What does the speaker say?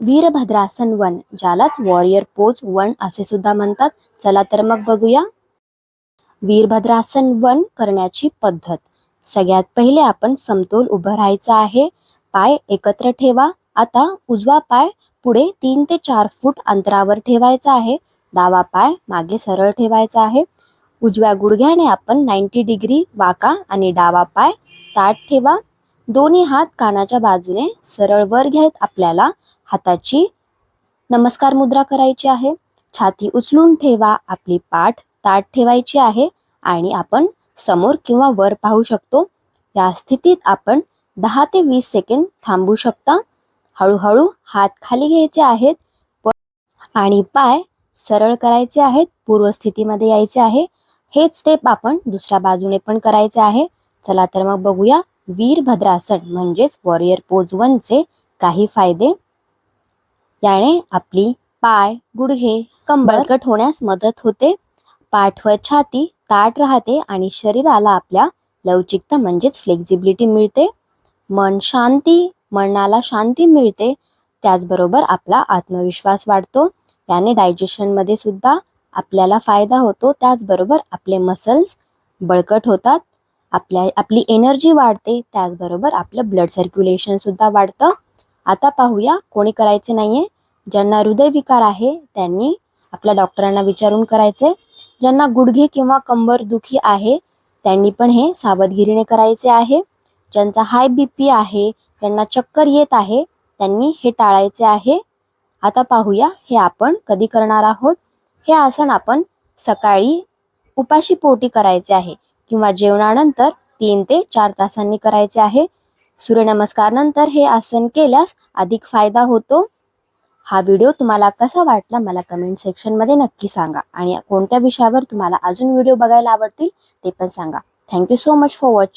Virabhadrasana one ज्यालाच warrior pose one असे सुद्धा म्हणतात. चला तर मग बघूया. वीरभद्रासन वन करण्याची पद्धत. सगळ्यात पहिले आपण समतोल उभं राहायचं आहे. पाय एकत्र ठेवा. आता उजवा पाय पुढे तीन ते चार फूट अंतरावर ठेवायचा आहे. डावा पाय मागे सरळ ठेवायचा आहे. उजव्या गुडघ्याने आपण नाईन्टी डिग्री वाका आणि डावा पाय ताट ठेवा. दोन्ही हात कानाच्या बाजूने सरळ वर घेत आपल्याला हाताची नमस्कार मुद्रा करायची आहे. छाती उचलून ठेवा आपली पाठ ताट ठेवायची आहे आणि आपण समोर किंवा वर पाहू शकतो. या स्थितीत आपण दहा ते वीस सेकंद थांबू शकता. हळूहळू हात खाली घ्यायचे आहेत. आणि पाय सरळ करायचे आहेत. पूर्वस्थितीमध्ये यायचे आहे. हेच स्टेप आपण दुसऱ्या बाजूने पण करायचे आहे. चला तर मग बघूया वीरभद्रासन म्हणजेच वॉरियर पोज वनचे काही फायदे. याने आपली पाय गुडघे कंबर बळकट होण्यास मदत होते. पाठ व छाती ताट राहते आणि शरीराला आपल्या लवचिकता म्हणजेच फ्लेक्झिबिलिटी मिळते. मन शांती मनाला शांती मिळते. त्याचबरोबर आपला आत्मविश्वास वाढतो. याने डायजेशनमध्ये सुद्धा आपल्याला फायदा होतो. त्याचबरोबर आपले मसल्स बळकट होतात. आपल्या आपली एनर्जी वाढते. त्याचबरोबर आपलं ब्लड सर्क्युलेशन सुद्धा वाढतं. आता पाहूया कोणी करायचे नाहीये. ज्यांना हृदयविकार आहे त्यांनी आपल्या डॉक्टरांना विचारून करायचे. ज्यांना गुडघे किंवा कंबर दुखी आहे त्यांनी पण हे सावधगिरीने करायचे आहे. ज्यांचा हाय बी पी आहे ज्यांना चक्कर येत आहे त्यांनी हे टाळायचे आहे. आता पाहूया हे आपण कधी करणार आहोत. हे आसन आपण सकाळी उपाशी पोटी करायचे आहे किंवा जेवणानंतर तीन ते चार तासांनी करायचे आहे. सूर्यनमस्कार नंतर हे आसन केल्यास अधिक फायदा होतो. हा व्हिडिओ तुम्हाला कसा वाटला मला कमेंट सेक्शनमध्ये नक्की सांगा. आणि कोणत्या विषयावर तुम्हाला अजून व्हिडिओ बघायला आवडतील ते पण सांगा. Thank you so much for watching